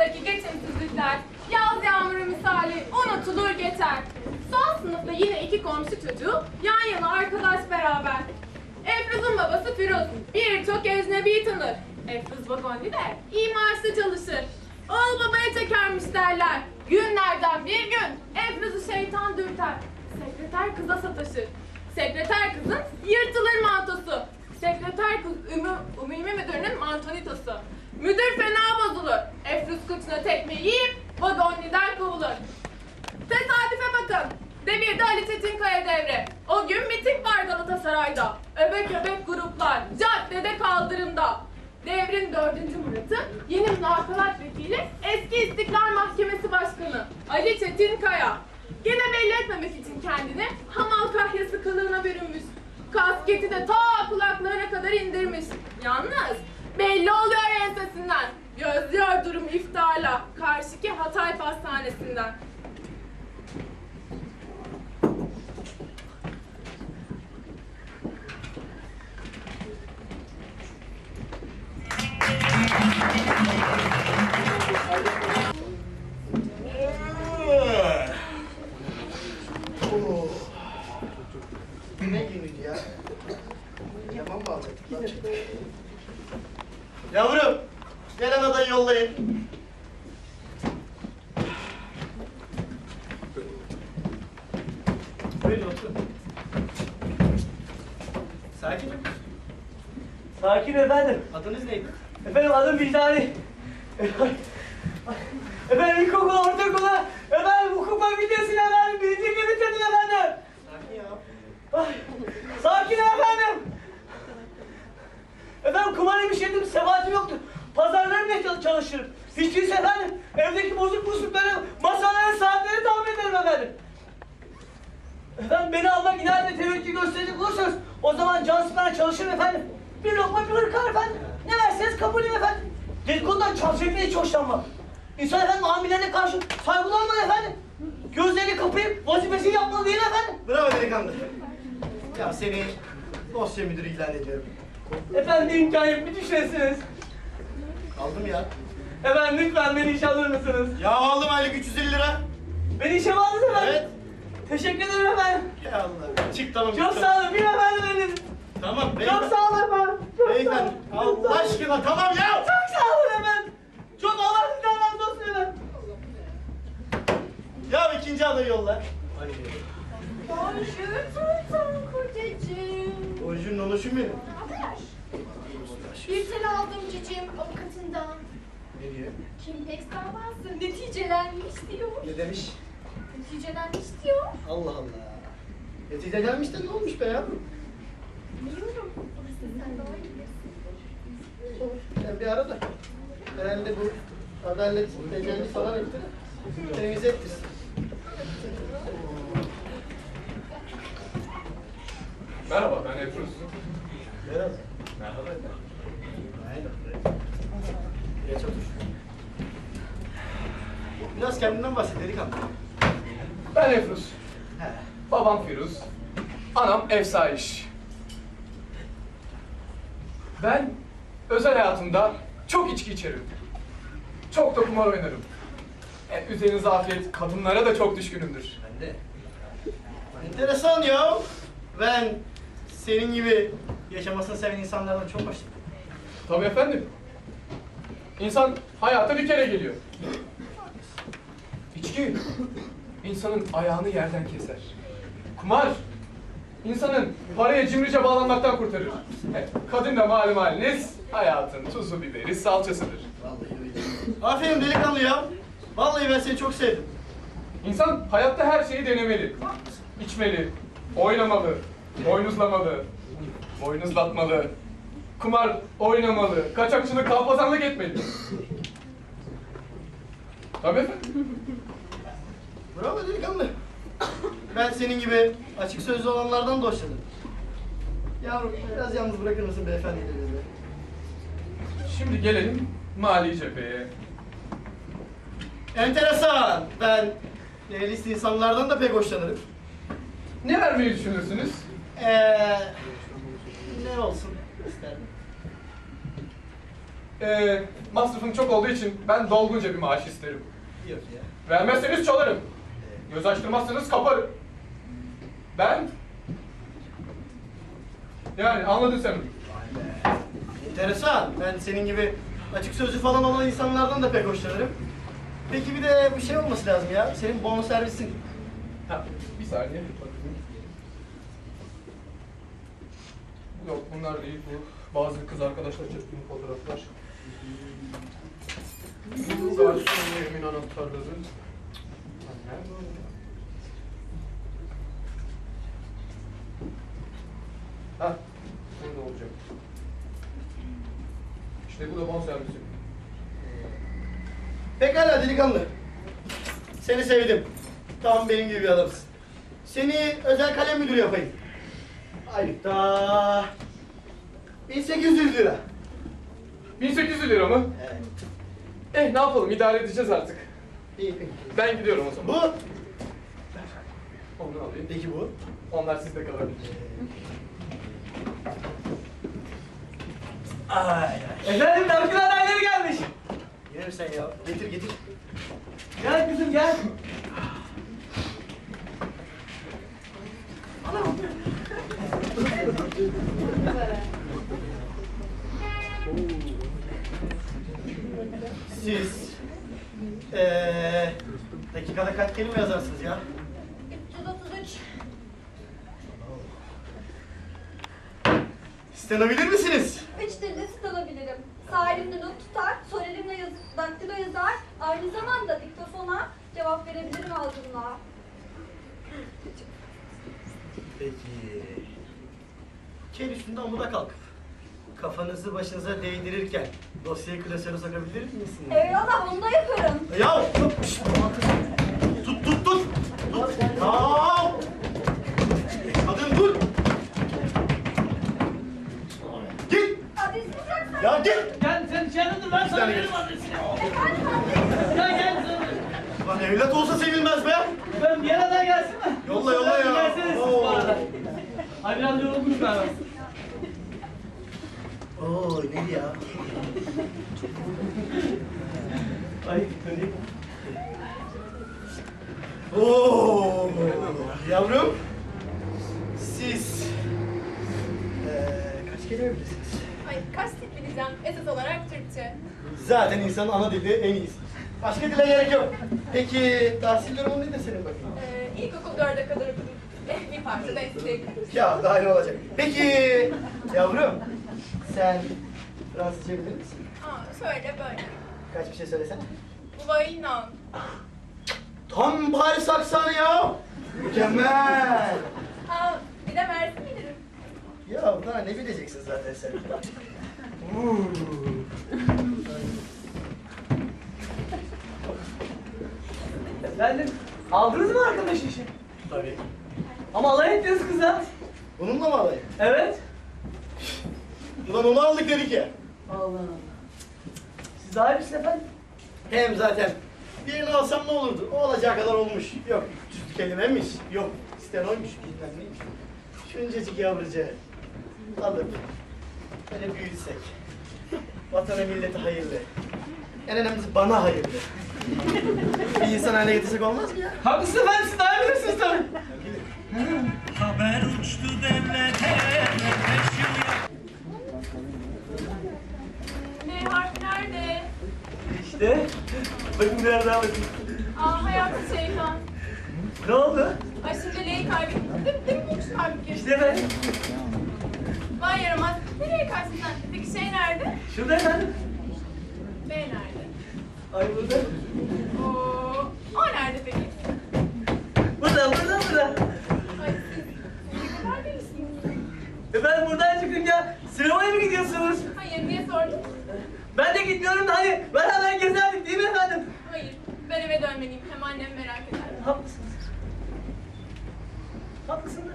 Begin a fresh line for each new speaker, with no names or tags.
aradaki geçimsizlikler yaz yağmuru misali unutulur geçer. Son sınıfta yine iki komşu çocuğu yan yana arkadaş beraber. Efruz'un babası Firuz birçok ecnebi tanır. Efruz Vagondi de iyi maaşlı çalışır. Oğul babaya çekermiş derler. Günlerden bir gün Efruz'u şeytan dürter. Sekreter kıza sataşır. Sekreter kızın yırtılır mantosu. Sekreter kız Ümü, Umumi müdürünün mantonitosu. Müdür fena bozulur. Efruz kıçına tekme yiyip Vagonli'den kovulur. Tesadüfe bakın. Devirde Ali Çetinkaya devre. O gün miting var Galatasaray'da. Öbek öbek gruplar. Caddede kaldırımda. Devrin dördüncü Murat'ı yeni münakalat vekili eski İstiklal Mahkemesi Başkanı Ali Çetinkaya. Gene belli etmemek için kendini hamal kahyası kılığına bürünmüş. Kasketi de ta kulaklarına kadar indirmiş. Yalnız belli oluyor ensesinden. Gözlüyor durum iftarla karşıki Hatay Pastanesi'nden.
Sakin.
Sakin efendim.
Adınız neydi?
Efendim adım Vicdani. Efendim ilkokul, ortaokula, efendim hukuk fakültesine efendim birinci gibi bitirdim efendim.
Sakin ya.
Ay, sakin efendim. Efendim kumar yemiştim, sebahatim yoktu. Pazarlarım bile çal- çalışırım. Hiç değilse efendim evdeki bozuk muslukları, masaların saatleri tahmin ederim efendim. Efendim beni almak inat ve teveccüh gösterecek olursanız o zaman cansızlarla çalışırım efendim. Bir lokma bir hırka efendim. Ne verseniz kabulüm efendim. Dedikodudan çalışmayı hiç hoşlanmam. İnsan efendim amirlerine karşı saygılı olmalı efendim. Gözlerini kapayıp vazifesini yapmalı değil mi efendim?
Bravo delikanlı. Ya seni dosya müdürü ilan ediyorum.
Efendim yok bir düşünesiniz.
Aldım ya.
Efendim lütfen beni işe alır mısınız?
Ya aldım aylık 350 lira.
Beni işe mi aldınız efendim?
Evet.
Teşekkür ederim efendim.
Ya Allah. Çık tamam.
Çok sağ olun. Bir efendim benim.
Tamam.
Çok sağ olun efendim. Çok sağ
Beyefendi.
olun. Çok sağ
Allah
olun.
aşkına tamam ya.
Çok sağ olun efendim. Çok Allah sizden razı olsun efendim.
Ya ikinci adayı yolla.
Bonjour tonton kocacığım.
Orijin nonuşum benim.
Bir tel aldım cicim avukatından.
Ne diyor?
Kimpex davası neticelenmiş diyor.
Ne demiş?
Neticelenmiş diyor.
Allah Allah. Netice gelmiş de ne olmuş be yavrum?
Biliyorum. Sen daha iyi bilirsin.
Sen bir ara da. Herhalde bu adalet tecelli falan etti de. Temiz ettirsin.
Merhaba ben Efruz.
Merhaba.
Merhaba.
Merhaba. Geç otur. Biraz kendinden bahset delikanlı.
Ben Efruz. Babam Firuz. Anam Efsayiş. Ben özel hayatımda çok içki içerim. Çok da kumar oynarım. E, üzerinize afiyet, kadınlara da çok düşkünümdür.
Ben de. Enteresan ya. Ben senin gibi yaşamasını seven insanlardan çok hoşlanıyorum.
Tabii efendim. İnsan hayata bir kere geliyor. İçki, insanın ayağını yerden keser. Kumar, insanın paraya cimrice bağlanmaktan kurtarır. Kadın da malum haliniz, hayatın tuzu biberi salçasıdır.
Vallahi öyle. Aferin delikanlı ya. Vallahi ben seni çok sevdim.
İnsan hayatta her şeyi denemeli. İçmeli, oynamalı, boynuzlamalı, boynuzlatmalı, kumar oynamalı, kaçakçılık, kalpazanlık etmeli. Tabii efendim.
Bravo delikanlı. Ben senin gibi açık sözlü olanlardan da hoşlanırım. Yavrum biraz yalnız bırakır mısın beyefendiyle bizi?
Şimdi gelelim mali cepheye.
Enteresan. Ben realist insanlardan da pek hoşlanırım.
Ne vermeyi düşünürsünüz?
Ee, ne olsun isterdim?
Ee, masrafım çok olduğu için ben dolgunca bir maaş isterim.
Yok ya.
Vermezseniz çalarım. Göz açtırmazsanız kaparım. Ben... Yani anladın sen.
Enteresan. Ben senin gibi açık sözlü falan olan insanlardan da pek hoşlanırım. Peki bir de bir şey olması lazım ya. Senin bonservisin.
Ha, bir saniye. Yok bunlar değil bu. Bazı kız arkadaşlar çektiğim fotoğraflar. Bu garson yerimin anahtarları. Ha, burada olacak. İşte bu da bonservisi.
Pekala delikanlı. Seni sevdim. Tam benim gibi bir adamsın. Seni özel kalem müdürü yapayım. Aylıkta 1800 lira.
1800 lira mı?
Evet.
Eh ne yapalım idare edeceğiz artık.
İyi peki.
Ben gidiyorum o zaman.
Bu,
Onu alayım.
peki bu.
Onlar sizde kalır.
Ay ay.
Efendim nakil adayları gelmiş.
Gelir sen ya. Getir getir.
Gel kızım gel.
Siz kelime yazarsınız ya?
333.
İstenabilir misiniz?
Üç dilde alabilirim. Sağ elimle not tutar, sol elimle yaz daktilo yazar. Aynı zamanda diktofona cevap verebilirim ağzımla.
Peki. Kel üstünde amuda kalkıp kafanızı başınıza değdirirken dosyayı klasöre sokabilir misiniz?
Eyvallah onu da yaparım.
Ya! Tut! Ya! Kadın dur! Git! Ya git!
Gel sen içeride dur ben sana veririm
gel. Lan evlat olsa sevilmez be!
Ben gelsin mi?
Yolla, yolla ya.
Gelsene siz
Oo.
bu arada. Ay.
Oo ne ya?
Ay döneyim.
Oo yavrum. Siz eee kaç kelime bilirsiniz?
Ay kaç dil bileceğim? Esas olarak Türkçe.
Zaten insanın ana dili en iyisi. Başka dile gerek yok. Peki tahsil durumun nedir senin bakayım?
Ee, ilkokul dörde kadar okudum. Eh, bir parça da eksik.
Ya daha ne olacak? Peki yavrum sen Fransızca bilir misin?
Aa, şöyle böyle.
Kaç bir şey söylesene.
Vaynan.
Tam Paris aksanı ya. Mükemmel.
Aa, bir de Mersin bilirim.
Ya daha ne bileceksin zaten sen.
Efendim aldınız mı arkadaş işi?
Tabii.
Ama alay ettiniz kıza.
Bununla mı alayım?
Evet.
Ulan onu aldık dedik ya.
Allah Allah. Siz daha iyi misiniz efendim?
Hem zaten birini alsam ne olurdu? O olacağı kadar olmuş. Yok süslü kelimemiş. Yok stenoymuş. Bilmem neymiş. Şuncacık yavrucağı alıp böyle büyütsek. Vatana millete hayırlı. En önemlisi bana hayırlı. Bir insan haline getirsek olmaz mı ya?
Haklısın efendim siz daha bilirsiniz tabii.
Haber uçtu devlete beş yıl
Ne harf nerede?
İşte. Bakın daha bakın.
Aa, hayatı şeytan.
Ne oldu?
Ay şimdi L'yi kaybettim. Değil, değil mi bulmuşsun halbuki?
İşte efendim.
Vay yaramaz. Nereye kaçtın sen? Peki şey nerede?
Şurada efendim.
B nerede?
Ay burada.
Oo, o nerede peki?
Burada, burada, burada.
Ay siz ne kadar değişsiniz.
Efendim buradan çıkınca sinemaya mı gidiyorsunuz?
Hayır niye sordun?
Ben de gitmiyorum da hani beraber gezerdik değil mi efendim?
Hayır. Ben eve dönmeliyim. Hem annem merak eder.
Haklısınız. Haklısınız.